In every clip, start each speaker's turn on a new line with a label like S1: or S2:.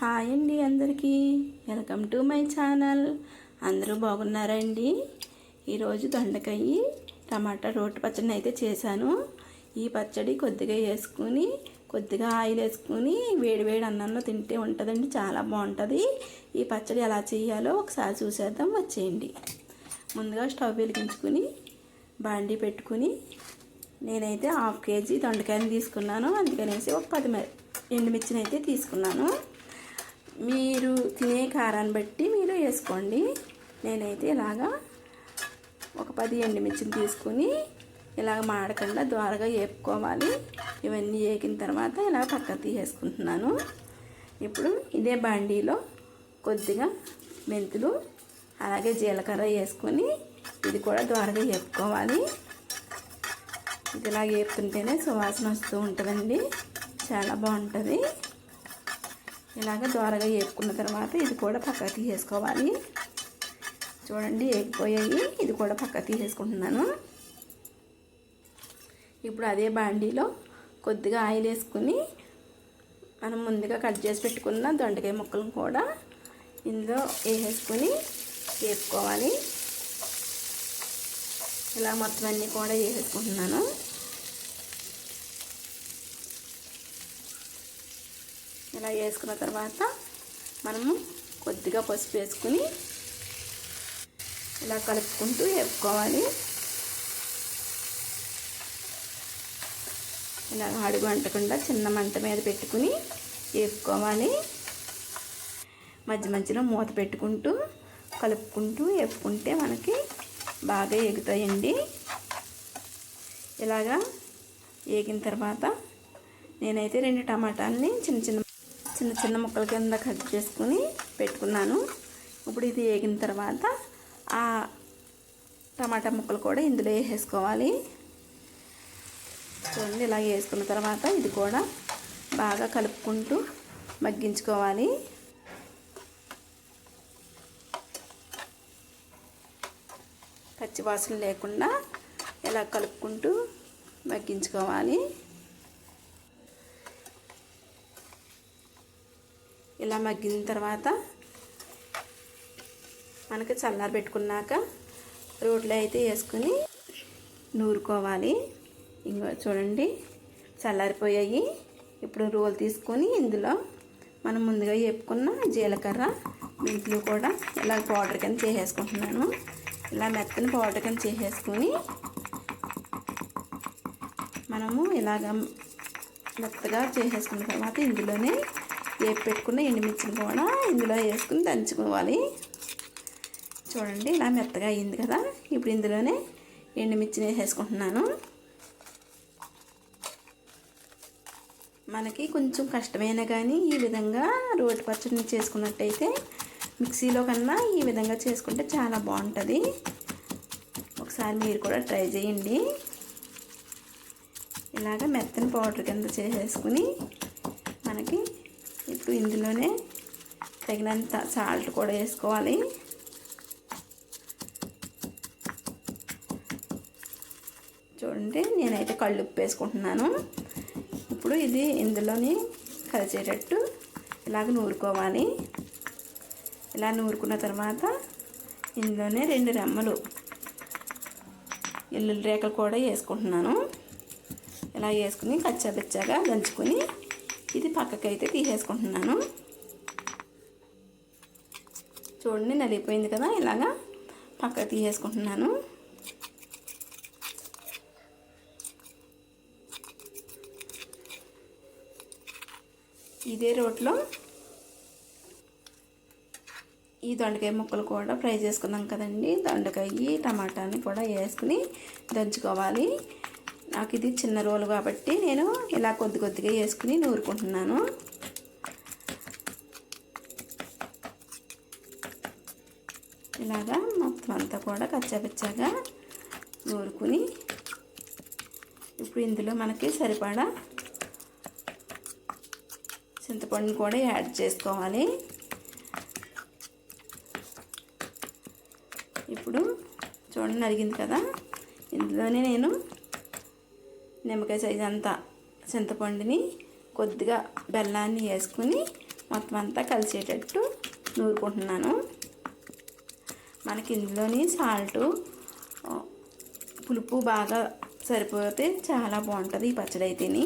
S1: Hi అండి అందరికీ. Welcome to my channel. అందరూ బాగున్నారండి? ఈరోజు దొండకాయ టమాటా రోటి పచ్చడిని అయితే చేశాను. ఈ పచ్చడి కొద్దిగా వేసుకుని కొద్దిగా ఆయిల్ వేసుకుని వేడి వేడి అన్నంలో తింటే ఉంటుందండి చాలా బాగుంటుంది. ఈ పచ్చడి ఎలా చేయాలో ఒకసారి చూసేద్దాం వచ్చేయండి. ముందుగా స్టవ్ వెలిగించుకుని బాండీ పెట్టుకుని నేనైతే హాఫ్ కేజీ దొండకాయలు తీసుకున్నాను. అందుకనేసి ఒక పది ఎండుమిర్చిని అయితే తీసుకున్నాను. మీరు తినే కారాన్ని బట్టి మీరు వేసుకోండి. నేనైతే ఇలాగా ఒక పది ఎండుమిర్చిని తీసుకుని ఇలాగ మాడకుండా ద్వారగా వేపుకోవాలి ఇవన్నీ వేగిన తర్వాత ఇలా పక్క తీసేసుకుంటున్నాను. ఇప్పుడు ఇదే బాండీలో కొద్దిగా మెంతులు అలాగే జీలకర్ర వేసుకొని ఇది కూడా ద్వారగా వేపుకోవాలి ఇది ఇలా వేపుతుంటేనే సువాసన వస్తూ ఉంటుందండి. చాలా బాగుంటుంది. ఇలాగ దోరగా వేపుకున్న తర్వాత ఇది కూడా పక్కకు తీసేసుకోవాలి. చూడండి వేగిపోయాయి ఇది కూడా పక్కకు తీసేసుకుంటున్నాను. ఇప్పుడు అదే బాండీలో కొద్దిగా ఆయిల్ వేసుకుని మనం ముందుగా కట్ చేసి పెట్టుకున్న దొండకాయ ముక్కలను కూడా ఇందులో వేసేసుకొని వేపుకోవాలి ఇలా మొత్తం అన్నీ కూడా వేసేసుకుంటున్నాను. ఇలా వేసుకున్న తర్వాత మనము కొద్దిగా పసుపు వేసుకుని ఇలా కలుపుకుంటూ వేపుకోవాలి. ఇలా అడుగు అంటకుండా చిన్న మంట మీద పెట్టుకుని వేపుకోవాలి. మధ్య మధ్యలో మూత పెట్టుకుంటూ కలుపుకుంటూ వేపుకుంటే మనకి బాగా ఎగుతాయండి. ఇలాగా వేగిన తర్వాత నేనైతే రెండు టమాటాలని చిన్న చిన్న చిన్న చిన్న ముక్కల కింద కట్ చేసుకుని పెట్టుకున్నాను. ఇప్పుడు ఇది వేగిన తర్వాత ఆ టమాటా ముక్కలు కూడా ఇందులో వేసేసుకోవాలి. చూడండి ఇలా వేసుకున్న తర్వాత ఇది కూడా బాగా కలుపుకుంటూ మగ్గించుకోవాలి. పచ్చివాసన లేకుండా ఇలా కలుపుకుంటూ మగ్గించుకోవాలి. ఇలా మగ్గిన తర్వాత మనకి చల్లారి పెట్టుకున్నాక రోట్లో అయితే వేసుకుని నూరుకోవాలి. ఇంకో చూడండి చల్లారిపోయాయి. ఇప్పుడు రోలు తీసుకొని ఇందులో మనం ముందుగా చెప్పుకున్న జీలకర్ర మెంతులు కూడా ఇలా పౌడర్ కింద చేసేసుకుంటున్నాను. ఇలా మెత్తని పౌడర్ కింద చేసేసుకొని మనము ఇలాగ మెత్తగా చేసేసుకున్న తర్వాత ఇందులోనే వేపు పెట్టుకున్న ఎండుమిర్చిని కూడా ఇందులో వేసుకుని దంచుకోవాలి. చూడండి ఇలా మెత్తగా అయింది కదా. ఇప్పుడు ఇందులోనే ఎండుమిర్చిని వేసేసుకుంటున్నాను. మనకి కొంచెం కష్టమైనా కానీ ఈ విధంగా రోటి పచ్చడిని చేసుకున్నట్టయితే మిక్సీలో కన్నా ఈ విధంగా చేసుకుంటే చాలా బాగుంటుంది. ఒకసారి మీరు కూడా ట్రై చేయండి. ఇలాగ మెత్తని పౌడర్ కింద చేసేసుకుని మనకి ఇప్పుడు ఇందులోనే తగినంత సాల్ట్ కూడా వేసుకోవాలి. చూడండి నేనైతే కళ్ళు ఉప్పు వేసుకుంటున్నాను ఇప్పుడు ఇది ఇందులోని కలిసేటట్టు ఇలాగ నూరుకోవాలి. ఇలా నూరుకున్న తర్వాత ఇందులోనే రెండు రెమ్మలు ఎల్లుల్లి రేఖలు కూడా వేసుకుంటున్నాను. ఇలా వేసుకుని కచ్చాబెచ్చాగా దంచుకొని ఇది పక్కకైతే తీసేసుకుంటున్నాను. చూడండి నలిగిపోయింది కదా ఇలాగా పక్కకు తీసేసుకుంటున్నాను. ఇదే రోట్లో ఈ దొండకాయ ముక్కలు కూడా ఫ్రై చేసుకున్నాం కదండి. దొండకాయ టమాటాని కూడా వేసుకుని దంచుకోవాలి. నాకు ఇది చిన్న రోలు కాబట్టి నేను ఇలా కొద్ది కొద్దిగా వేసుకుని నూరుకుంటున్నాను. ఇలాగా మొత్తం అంతా కూడా కచ్చాపిచ్చాగా నూరుకుని ఇప్పుడు ఇందులో మనకి సరిపడా చింతపండుని కూడా యాడ్ చేసుకోవాలి. ఇప్పుడు చూడండి అడిగింది కదా. ఇందులోనే నేను నిమ్మకాయ సైజ్ అంతా చింతపండుని కొద్దిగా బెల్లాన్ని వేసుకుని మొత్తం అంతా కలిసేటట్టు నూరుకుంటున్నాను. మనకి ఇందులోని సాల్టు పులుపు బాగా సరిపోతే చాలా బాగుంటుంది ఈ పచ్చడి అయితేని.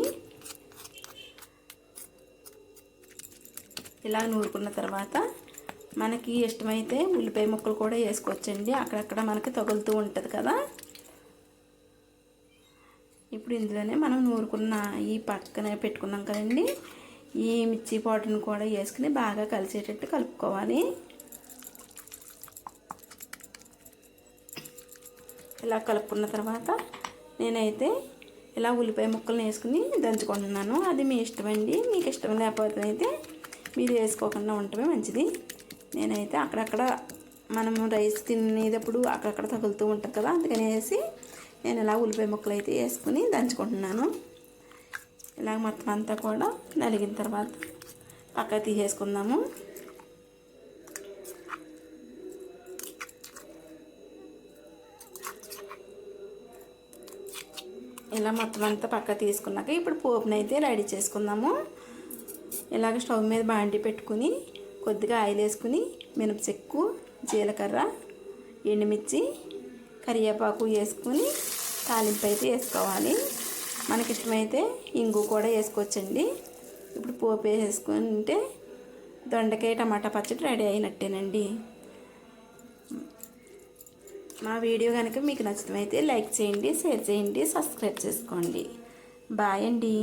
S1: ఇలా నూరుకున్న తర్వాత మనకి ఇష్టమైతే ఉల్లిపాయ ముక్కలు కూడా వేసుకోవచ్చండి. అక్కడక్కడ మనకి తగులుతూ ఉంటుంది కదా. ఇప్పుడు ఇందులోనే మనం నూరుకున్న ఈ పక్కన పెట్టుకున్నాం కదండి. ఈ మిర్చి పౌడర్ని కూడా వేసుకుని బాగా కలిసేటట్టు కలుపుకోవాలి. ఇలా కలుపుకున్న తర్వాత నేనైతే ఇలా ఉల్లిపాయ ముక్కలను వేసుకుని దంచుకుంటున్నాను. అది మీ ఇష్టమండి. మీకు ఇష్టం లేకపోతే అయితే మీరు వేసుకోకుండా ఉండటమే మంచిది. నేనైతే అక్కడక్కడ మనము రైస్ తినేటప్పుడు అక్కడక్కడ తగులుతూ ఉంటుంది కదా అందుకనేసి నేను ఇలా ఉల్లిపాయ ముక్కలు అయితే వేసుకుని దంచుకుంటున్నాను. ఇలా మొత్తం అంతా కూడా నలిగిన తర్వాత పక్క తీసేసుకుందాము. ఇలా మొత్తం అంతా పక్క తీసుకున్నాక ఇప్పుడు పోపునైతే అయితే రెడీ చేసుకుందాము. ఇలాగ స్టవ్ మీద బాండి పెట్టుకుని కొద్దిగా ఆయిల్ వేసుకుని మినపచెక్కు జీలకర్ర ఎండుమిర్చి కరివేపాకు వేసుకుని తాలింపు అయితే వేసుకోవాలి. మనకి ఇష్టమైతే ఇంగు కూడా వేసుకోవచ్చండి. ఇప్పుడు పోపు వేసుకుంటే దొండకాయ టమాటా పచ్చడి రెడీ అయినట్టేనండి. మా వీడియో కనుక మీకు నచ్చితమైతే లైక్ చేయండి షేర్ చేయండి సబ్స్క్రైబ్ చేసుకోండి. బాయ్ అండి.